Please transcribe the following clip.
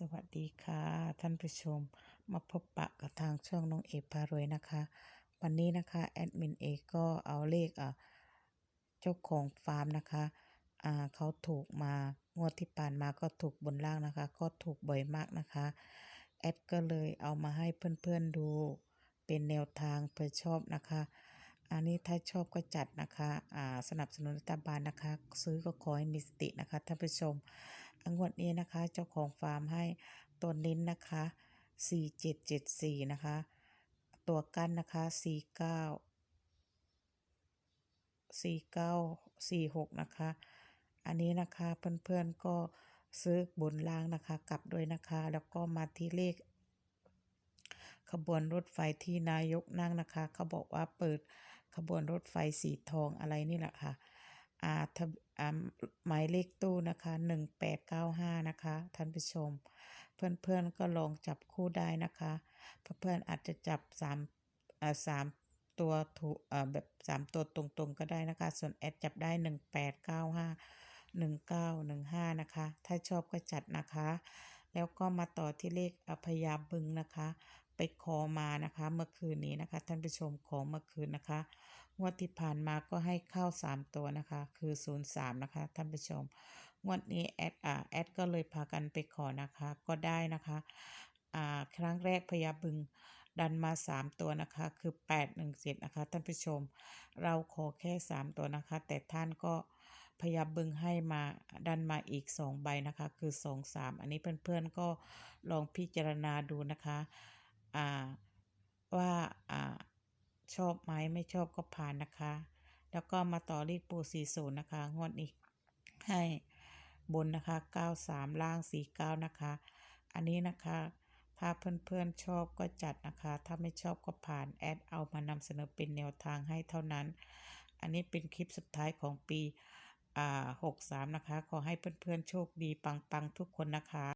สวัสดีค่ะ ท่านผู้ชมมาพบปะกับทางช่องน้องเอกพารวยนะคะ วันนี้นะคะแอดมินเอกก็เอาเลขอะเจ้าของฟาร์มนะคะอ่าเขาถูกมางวดที่ผ่านมาก็ถูกบนล่างนะคะ ก็ถูกบ่อยมากนะคะแอดก็เลยเอามาให้เพื่อนๆดูเป็นแนวทางเพื่อชอบนะคะ อันนี้ถ้าชอบก็จัดนะคะอ่าสนับสนุนรัฐบาลนะคะ ซื้อก็ขอให้มีสตินะคะท่านผู้ชม งวดนี้นะคะ เจ้าของฟาร์มให้ตัวเน้นนะคะ 4774 นะคะ ตัวกั้นนะคะ 49 4946 นะคะ อันนี้นะคะเพื่อนๆก็ซื้อบนล่างนะคะ กลับด้วยนะคะ แล้วก็มาที่เลข ขบวนรถไฟที่นายกนั่งนะคะ เขาบอกว่าเปิดขบวนรถไฟสีทองอะไรนี่แหละค่ะอ่าทะ หมายเลขตู้นะคะ 1895 นะคะท่านผู้ชม เพื่อนๆก็ลองจับคู่ได้นะคะเพื่อนๆอาจจะจับ3อ่า3ตัวถูกอ่าแบบ3ตัวตรงๆก็ได้นะคะ ส่วนแอดจับได้ 1895 1915 นะคะ ถ้าชอบก็จัดนะคะ แล้วก็มาต่อที่เลขอพยาบึงนะคะ ไปขอมานะคะ เมื่อคืนนี้นะคะ ท่านผู้ชมของเมื่อคืนนะคะงวดที่ผ่านมาก็ให้เข้า 3 ตัวนะคะ คือ 03 นะคะ ท่านผู้ชมงวดนี้แอดอ่าแอดก็เลยพากันไปขอนะคะ ก็ได้นะคะอ่าครั้งแรกพญาบึงดันมา 3 ตัวนะคะ คือ 817 นะคะ ท่านผู้ชม เราขอแค่ 3 ตัวนะคะ แต่ท่านก็พญาบึงให้มาดันมาอีก 2 ใบนะคะ คือ 2 3 อันนี้เพื่อนๆก็ลองพิจารณาดูนะคะ ว่าอชอบไหมไม่ชอบก็ผ่านนะคะ แล้วก็มาต่อเลขปู40นย์นะคะ งวดนี้ให้บนนะคะ 93 ล่าง 49 นะคะ อันนี้นะคะ ถ้าเพื่อนๆชอบก็จัดนะคะ ถ้าไม่ชอบก็ผ่านแอดเอามานำเสนอเป็นแนวทางให้เท่านั้น อันนี้เป็นคลิปสุดท้ายของปีอ่า63 นะคะ ขอให้เพื่อนๆโชคดีปังๆ ทุกคนนะคะ